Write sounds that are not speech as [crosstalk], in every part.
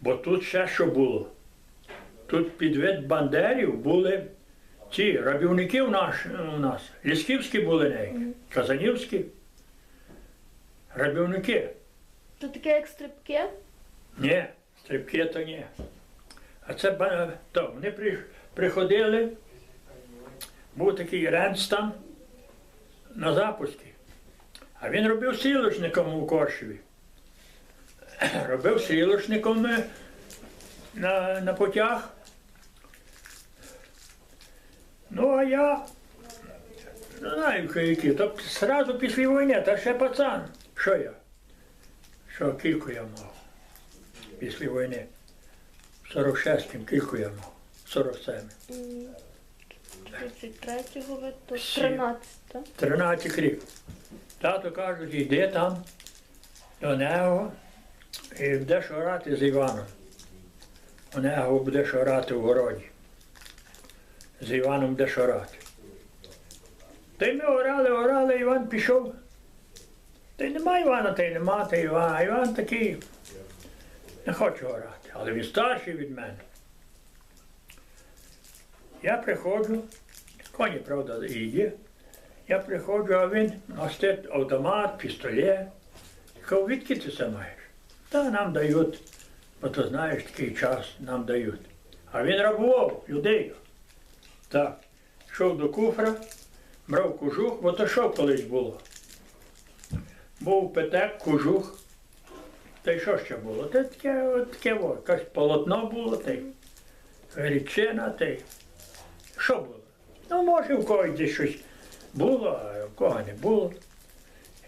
Бо тут ще що було. Тут під вид бандерів були ці рабівники у нас, у нас. Лісківські були неї, Казанівські. Рабівники. То таке як стрибки? Ні, стрибки то ні. А це то, вони при- приходили, був такий Ренстан на запуску. А він робив сілочником у Коршеві. Робив сілочником е, на, на потяг. Ну, а я не знаю, які. Тобто зразу після війни, та ще пацан. Що я? Що кілько я мав? після війни. 46-му кілько я мав. 47. 33-го ви то Всі. 13 13 рік. Тато кажуть, йди там до нього і будеш орати з Іваном. У нього будеш орати в городі. З Іваном будеш орати. Та й ми орали, орали, Іван пішов. Та й нема Івана, та й нема, та й Іван. Такий не хоче орати, але він старший від мене. Я приходжу, коні, правда, і є. Я приходжу, а він носить автомат, пістолет. Кажу, відки ти це маєш? Та нам дають, бо то знаєш, такий час нам дають. А він рабував людей. Так, йшов до куфра, брав кожух, бо то що колись було? Був петек, кожух. Та й що ще було? Та таке, от таке о, якесь полотно було, та й річина, та й що було? Ну, може, в когось десь щось було, а в кого не було.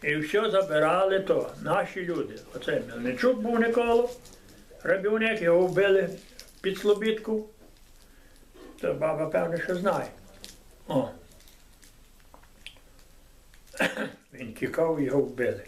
І все забирали то, наші люди. Оце Мельничук був Николо, Рабівник, його вбили під Слобідку. То баба, певне, що знає. О. [coughs] Він тікав, його вбили.